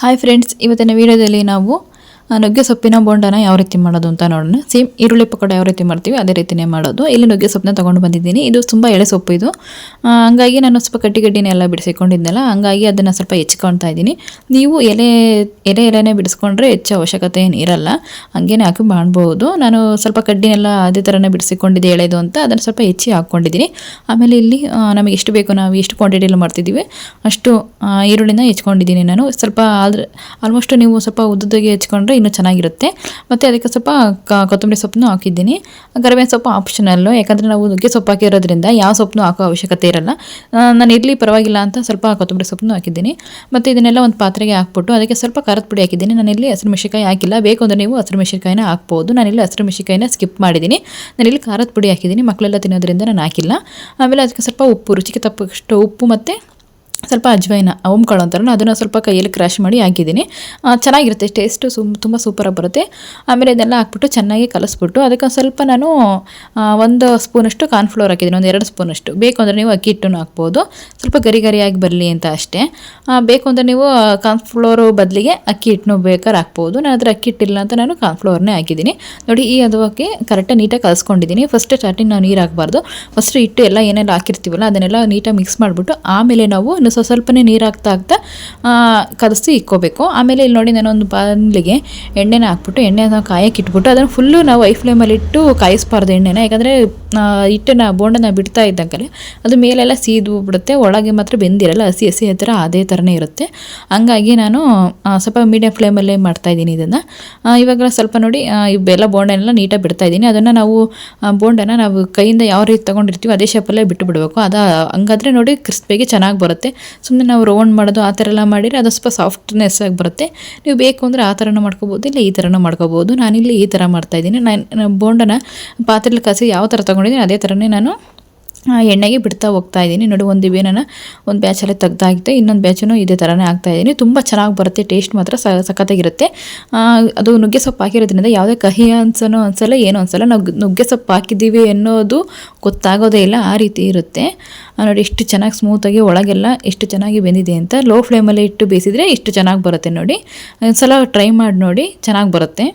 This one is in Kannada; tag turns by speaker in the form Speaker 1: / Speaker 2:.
Speaker 1: ಹಾಯ್ ಫ್ರೆಂಡ್ಸ್ ಇವತ್ತಿನ ವಿಡಿಯೋದಲ್ಲಿ ನಾವು ನುಗ್ಗೆ ಸೊಪ್ಪಿನ ಬೋಂಡನ ಯಾವ ರೀತಿ ಮಾಡೋದು ಅಂತ ನೋಡೋಣ. ಸೇಮ್ ಈರುಳ್ಳಿ ಪಕೋಡ ಯಾವ ರೀತಿ ಮಾಡ್ತೀವಿ ಅದೇ ರೀತಿನೇ ಮಾಡೋದು. ಇಲ್ಲಿ ನುಗ್ಗೆ ಸೊಪ್ಪನ್ನ ತೊಗೊಂಡು ಬಂದಿದ್ದೀನಿ. ಇದು ತುಂಬ ಎಳೆ ಸೊಪ್ಪು ಇದು. ಹಂಗಾಗಿ ನಾನು ಸ್ವಲ್ಪ ಕಟ್ಟಿ ಗಡ್ಡಿನೆಲ್ಲ ಬಿಡಿಸಿಕೊಂಡಿದ್ದೆನಲ್ಲ ಹಂಗಾಗಿ ಅದನ್ನು ಸ್ವಲ್ಪ ಹೆಚ್ಕೊಳ್ತಾ ಇದ್ದೀನಿ. ನೀವು ಎಲೆ ಎಲೆ ಎಲೆನೇ ಬಿಡಿಸ್ಕೊಂಡ್ರೆ ಹೆಚ್ಚು ಅವಶ್ಯಕತೆ ಏನು ಇರಲ್ಲ. ಹಂಗೇನೆ ಹಾಕಿ ಮಾಡ್ಬೋದು. ನಾನು ಸ್ವಲ್ಪ ಕಡ್ಡಿನೆಲ್ಲ ಅದೇ ಥರನೇ ಬಿಡಿಸಿಕೊಂಡಿದ್ದೆ ಎಳೆದು ಅಂತ, ಅದನ್ನು ಸ್ವಲ್ಪ ಹೆಚ್ಚಿ ಹಾಕ್ಕೊಂಡಿದ್ದೀನಿ. ಆಮೇಲೆ ಇಲ್ಲಿ ನಮಗೆ ಎಷ್ಟು ಬೇಕು ನಾವು ಎಷ್ಟು ಕ್ವಾಂಟಿಟಿಯಲ್ಲಿ ಮಾಡ್ತಿದ್ದೀವಿ. ಅಷ್ಟು ಈರುಳ್ಳಿನ ಹೆಚ್ಕೊಂಡಿದ್ದೀನಿ ನಾನು. ಸ್ವಲ್ಪ ಆದ್ರೆ, ಆಲ್ಮೋಸ್ಟ್ ನೀವು ಸ್ವಲ್ಪ ಉದ್ದದಾಗಿ ಹೆಚ್ಕೊಂಡ್ರೆ ಇನ್ನೂ ಚೆನ್ನಾಗಿರುತ್ತೆ. ಮತ್ತು ಅದಕ್ಕೆ ಸ್ವಲ್ಪ ಕೊತ್ತಂಬರಿ ಸೊಪ್ಪನ್ನು ಹಾಕಿದ್ದೀನಿ. ಕರಿಬೇವಿನ ಸೊಪ್ಪು ಆಪ್ಷನಲ್ಲು ಯಾಕಂದರೆ ನಾವು ನುಗ್ಗೆ ಸೊಪ್ಪು ಹಾಕಿರೋದ್ರಿಂದ ಯಾವ ಸೊಪ್ಪನ್ನು ಹಾಕೋ ಅವಶ್ಯಕತೆ ಇರಲ್ಲ. ನಾನು ಇರಲಿ ಪರವಾಗಿಲ್ಲ ಅಂತ ಸ್ವಲ್ಪ ಕೊತ್ತಂಬರಿ ಸೊಪ್ಪನ್ನು ಹಾಕಿದ್ದೀನಿ. ಮತ್ತು ಇದನ್ನೆಲ್ಲ ಒಂದು ಪಾತ್ರೆಗೆ ಹಾಕ್ಬಿಟ್ಟು ಅದಕ್ಕೆ ಸ್ವಲ್ಪ ಖಾರದ ಪುಡಿ ಹಾಕಿದ್ದೀನಿ. ನಾನಿಲ್ಲಿ ಹಸಿರು ಮೆಣಸಿಕಾಯಿ ಹಾಕಿಲ್ಲ. ಬೇಕು ಅಂದರೆ ನೀವು ಹಸಿರು ಮೆಣಸಿಕಾಯಿನ ಹಾಕ್ಬೋದು. ನಾನಿಲ್ಲಿ ಹಸಿರು ಮೆಣಸಿಕಾಯಿನ ಸ್ಕಿಪ್ ಮಾಡಿದ್ದೀನಿ. ನಾನಿಲ್ಲಿ ಖಾರದ ಪುಡಿ ಹಾಕಿದ್ದೀನಿ. ಮಕ್ಕಳೆಲ್ಲ ತಿನ್ನೋದ್ರಿಂದ ನಾನು ಹಾಕಿಲ್ಲ. ಆಮೇಲೆ ಅದಕ್ಕೆ ಸ್ವಲ್ಪ ಉಪ್ಪು, ರುಚಿಗೆ ತಪ್ಪಷ್ಟು ಉಪ್ಪು ಮತ್ತು ಸ್ವಲ್ಪ ಅಜ್ವೈನ ಓಂಕಾಳು ಅಂತಾರಲ್ಲ, ಅದನ್ನು ಸ್ವಲ್ಪ ಕೈಯಲ್ಲಿ ಕ್ರಾಶ್ ಮಾಡಿ ಹಾಕಿದ್ದೀನಿ. ಚೆನ್ನಾಗಿರುತ್ತೆ ಟೇಸ್ಟು ಸುಮ್ ತುಂಬ ಸೂಪರಾಗಿ ಬರುತ್ತೆ. ಆಮೇಲೆ ಇದೆಲ್ಲ ಹಾಕ್ಬಿಟ್ಟು ಚೆನ್ನಾಗಿ ಕಲಸ್ಬಿಟ್ಟು ಅದಕ್ಕೆ ಸ್ವಲ್ಪ ನಾನು ಒಂದು ಸ್ಪೂನಷ್ಟು ಕಾರ್ನ್ಫ್ಲೋರ್ ಹಾಕಿದ್ದೀನಿ, ಒಂದು ಎರಡು ಸ್ಪೂನಷ್ಟು. ಬೇಕು ಅಂದರೆ ನೀವು ಅಕ್ಕಿ ಹಿಟ್ಟನ್ನು ಹಾಕ್ಬೋದು. ಸ್ವಲ್ಪ ಗರಿ ಗರಿಯಾಗಿ ಬರಲಿ ಅಂತ ಅಷ್ಟೇ. ಬೇಕು ಅಂದರೆ ನೀವು ಕಾರ್ನ್ಫ್ಲೋರು ಬದಲಿಗೆ ಅಕ್ಕಿ ಹಿಟ್ಟನ್ನು ಬೇಕಾದ್ರೆ ಹಾಕ್ಬೋದು. ನಾನು ಅದರ ಅಕ್ಕಿ ಹಿಟ್ಟಿಲ್ಲ ಅಂತ ನಾನು ಕಾರ್ನ್ಫ್ಲೋರ್ನೇ ಹಾಕಿದ್ದೀನಿ. ನೋಡಿ, ಈ ಅದಕ್ಕೆ ಕರೆಕ್ಟಾಗಿ ನೀಟಾಗಿ ಕಲಿಸ್ಕೊಂಡಿದ್ದೀನಿ. ಫಸ್ಟ್ ಸ್ಟಾರ್ಟಿಂಗ್ ನಾವು ನೀರು ಹಾಕಬಾರ್ದು. ಫಸ್ಟ್ ಹಿಟ್ಟು ಎಲ್ಲ ಏನೆಲ್ಲ ಹಾಕಿರ್ತೀವಲ್ಲ, ಅದನ್ನೆಲ್ಲ ನೀಟಾಗಿ ಮಿಕ್ಸ್ ಮಾಡಿಬಿಟ್ಟು ಆಮೇಲೆ ನಾವು ಇನ್ನು ಸ್ವಲ್ಪ ಸ್ವಲ್ಪನೇ ನೀರು ಹಾಕ್ತಾ ಹಾಕ್ತಾ ಕದಿಸಿ ಇಕ್ಕೋಬೇಕು. ಆಮೇಲೆ ಇಲ್ಲಿ ನೋಡಿ ನಾನು ಒಂದು ಬಾಣಲಿಗೆ ಎಣ್ಣೆನ ಹಾಕ್ಬಿಟ್ಟು ಎಣ್ಣೆನ ಕಾಯಕ್ಕೆ ಇಟ್ಬಿಟ್ಟು ಅದನ್ನು ಫುಲ್ಲು ನಾವು ಐ ಫ್ಲೇಮಲ್ಲಿ ಇಟ್ಟು ಕಾಯಿಸ್ಬಾರ್ದು ಎಣ್ಣೆನ. ಯಾಕಂದರೆ ಹಿಟ್ಟನ್ನ ಬೋಂಡನ ಬಿಡ್ತಾ ಇದ್ದಂಗೆ ಅದು ಮೇಲೆಲ್ಲ ಸೀದು ಬಿಡುತ್ತೆ ಒಳಗೆ ಮಾತ್ರ ಬೆಂದಿರಲ್ಲ ಹಸಿ ಹಸಿ ಥರ ಅದೇ ಥರನೇ ಇರುತ್ತೆ. ಹಂಗಾಗಿ ನಾನು ಸ್ವಲ್ಪ ಮೀಡಿಯಮ್ ಫ್ಲೇಮಲ್ಲೇ ಮಾಡ್ತಾಯಿದ್ದೀನಿ ಇದನ್ನು. ಇವಾಗ ಸ್ವಲ್ಪ ನೋಡಿ ಆ, ಇವೆಲ್ಲ ಬೋಂಡನೆಲ್ಲ ನೀಟಾಗಿ ಬಿಡ್ತಾ ಇದ್ದೀನಿ. ಅದನ್ನು ನಾವು ಬೋಂಡನ ನಾವು ಕೈಯಿಂದ ಯಾವ ರೀತಿ ತೊಗೊಂಡಿರ್ತೀವಿ ಅದೇ ಶೇಪಲ್ಲೇ ಬಿಟ್ಟು ಬಿಡಬೇಕು ಅದು ಹಂಗಾದ್ರೆ ನೋಡಿ ಕ್ರಿಸ್ಪಿಗೆ ಚೆನ್ನಾಗಿ ಬರುತ್ತೆ. ಸುಮ್ಮನೆ ನಾವು ರೌಂಡ್ ಮಾಡೋದು ಆ ಥರ ಎಲ್ಲ ಮಾಡಿದರೆ ಅದು ಸ್ವಲ್ಪ ಸಾಫ್ಟ್ನೆಸ್ ಆಗಿ ಬರುತ್ತೆ. ನೀವು ಬೇಕು ಅಂದರೆ ಆ ಥರನೂ ಮಾಡ್ಕೋಬೋದು, ಇಲ್ಲ ಈ ಥರನೂ ಮಾಡ್ಕೋಬೋದು. ನಾನಿಲ್ಲಿ ಈ ಥರ ಮಾಡ್ತಾಯಿದ್ದೀನಿ ನಾನು ಬೋಂಡನ ಪಾತ್ರೆಲಿ ಕಸಿ ಯಾವ ಥರ ತೊಗೊಂಡಿದ್ದೀನಿ ಅದೇ ಥರನೇ ನಾನು ಎಣ್ಣೆಗೆ ಬಿಡ್ತಾ ಹೋಗ್ತಾ ಇದ್ದೀನಿ. ನೋಡಿ, ಒಂದು ಇವೇನ ಒಂದು ಬ್ಯಾಚಲ್ಲೇ ತೆಗ್ದಾಗಿದೆ ಇನ್ನೊಂದು ಬ್ಯಾಚನ್ನು ಇದೇ ಥರನೇ ಇದ್ದೀನಿ. ತುಂಬ ಚೆನ್ನಾಗಿ ಬರುತ್ತೆ ಟೇಸ್ಟ್ ಮಾತ್ರ ಸ, ಸಖತ್ತಾಗಿರುತ್ತೆ. ಅದು ನುಗ್ಗೆ ಸೊಪ್ಪು ಹಾಕಿರೋದ್ರಿಂದ ಯಾವುದೇ ಕಹಿ ಅನ್ಸೋನೋ ಅನ್ಸಲ್ಲ, ಏನೂ ಅನ್ಸಲ್ಲ. ನಾವು ನುಗ್ಗೆ ಸೊಪ್ಪು ಹಾಕಿದ್ದೀವಿ ಅನ್ನೋದು ಗೊತ್ತಾಗೋದೇ ಇಲ್ಲ, ಆ ರೀತಿ ಇರುತ್ತೆ. ನೋಡಿ ಎಷ್ಟು ಚೆನ್ನಾಗಿ ಸ್ಮೂತಾಗಿ ಒಳಗೆಲ್ಲ ಎಷ್ಟು ಚೆನ್ನಾಗಿ ಬೆಂದಿದೆ ಅಂತ ಲೋ ಫ್ಲೇಮಲ್ಲಿ ಇಟ್ಟು ಬೇಯಿಸಿದರೆ ಇಷ್ಟು ಚೆನ್ನಾಗಿ ಬರುತ್ತೆ ನೋಡಿ. ಒಂದ್ಸಲ ಟ್ರೈ ಮಾಡಿ ನೋಡಿ, ಚೆನ್ನಾಗಿ ಬರುತ್ತೆ.